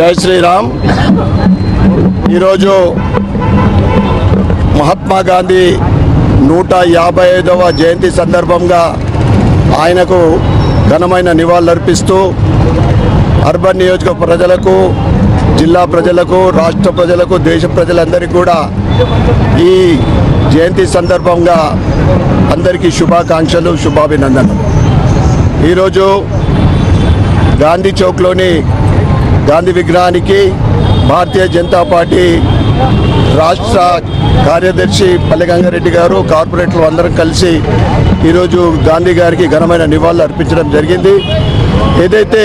జై శ్రీరామ్. ఈరోజు మహాత్మా గాంధీ నూట యాభై ఐదవ జయంతి సందర్భంగా ఆయనకు ఘనమైన నివాళులర్పిస్తూ అర్బన్ నియోజక ప్రజలకు జిల్లా ప్రజలకు రాష్ట్ర ప్రజలకు దేశ ప్రజలందరికీ కూడా ఈ జయంతి సందర్భంగా అందరికీ శుభాకాంక్షలు శుభాభినందనలు. ఈరోజు గాంధీ చౌక్లోని గాంధీ విగ్రహానికి భారతీయ జనతా పార్టీ రాష్ట్ర కార్యదర్శి పల్లెగంగారెడ్డి గారు కార్పొరేటర్లు అందరం కలిసి ఈరోజు గాంధీ గారికి ఘనమైన నివాళులు అర్పించడం జరిగింది. ఏదైతే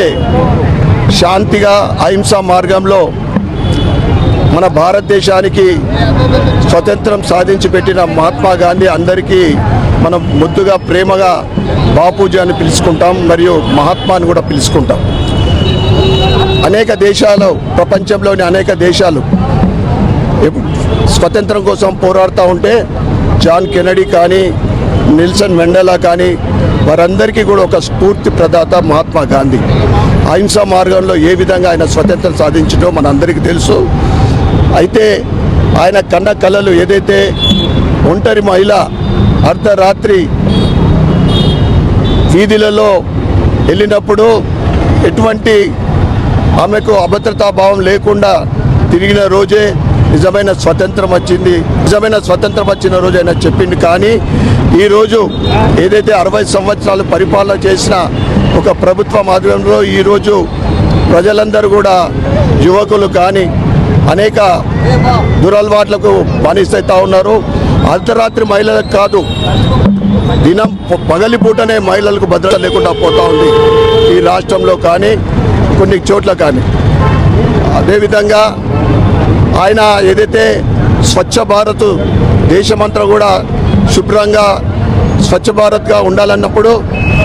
శాంతిగా అహింసా మార్గంలో మన భారతదేశానికి స్వతంత్రం సాధించి పెట్టిన మహాత్మా గాంధీ అందరికీ మనం ముద్దుగా ప్రేమగా బాపూజీ అని పిలుచుకుంటాం మరియు మహాత్మాని కూడా పిలుచుకుంటాం. అనేక దేశాలు ప్రపంచంలోని అనేక దేశాలు స్వతంత్రం కోసం పోరాడుతూ ఉంటే జాన్ కెనడీ కానీ నిల్సన్ మెండలా కానీ వారందరికీ కూడా ఒక స్ఫూర్తి ప్రదాత మహాత్మా గాంధీ. అహింసా మార్గంలో ఏ విధంగా ఆయన స్వతంత్రం సాధించడో మనందరికీ తెలుసు. అయితే ఆయన కన్న కళలు ఏదైతే ఒంటరి మహిళ అర్ధరాత్రి వీధులలో వెళ్ళినప్పుడు ఎటువంటి ఆమెకు అభద్రతా భావం లేకుండా తిరిగిన రోజే నిజమైన స్వతంత్రం వచ్చింది. నిజమైన స్వతంత్రం వచ్చిన రోజు ఆయన చెప్పింది కానీ ఈరోజు ఏదైతే అరవై సంవత్సరాలు పరిపాలన చేసిన ఒక ప్రభుత్వ మాధ్యమంలో ఈరోజు ప్రజలందరూ కూడా యువకులు కానీ అనేక దురలవాట్లకు బానిసైతా ఉన్నారు. అర్ధరాత్రి మహిళలకు కాదు దినం పగలిపూటనే మహిళలకు భద్రత లేకుండా పోతా ఉంది ఈ రాష్ట్రంలో. కానీ కొన్ని చోట్ల కానీ. అదేవిధంగా ఆయన ఏదైతే స్వచ్ఛ భారత్ దేశమంతా కూడా శుభ్రంగా స్వచ్ఛ భారత్గా ఉండాలన్నప్పుడు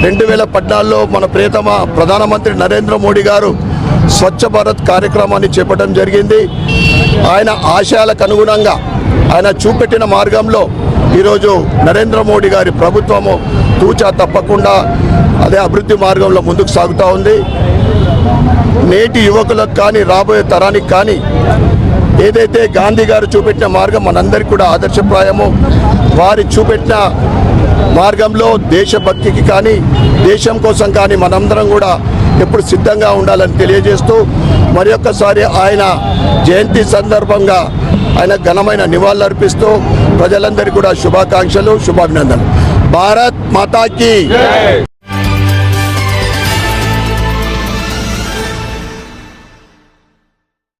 రెండు వేల పద్నాలుగులో మన ప్రియతమ ప్రధానమంత్రి నరేంద్ర మోడీ గారు స్వచ్ఛ భారత్ కార్యక్రమాన్ని చేపట్టడం జరిగింది. ఆయన ఆశయాలకు అనుగుణంగా ఆయన చూపెట్టిన మార్గంలో ఈరోజు నరేంద్ర మోడీ గారి ప్రభుత్వము తూచా తప్పకుండా అదే అభివృద్ధి మార్గంలో ముందుకు సాగుతూ ఉంది. నేటి యువకులకు కానీ రాబోయే తరానికి కానీ ఏదైతే గాంధీ గారు చూపెట్టిన మార్గం మనందరికీ కూడా ఆదర్శప్రాయము. వారి చూపెట్టిన మార్గంలో దేశభక్తికి కానీ దేశం కోసం కానీ మనందరం కూడా ఎప్పుడు సిద్ధంగా ఉండాలని తెలియజేస్తూ మరి ఒక్కసారి ఆయన జయంతి సందర్భంగా ఆయన ఘనమైన నివాళులు అర్పిస్తూ ప్రజలందరికీ కూడా శుభాకాంక్షలు శుభాభినందనలు. భారత్ మాతాకి.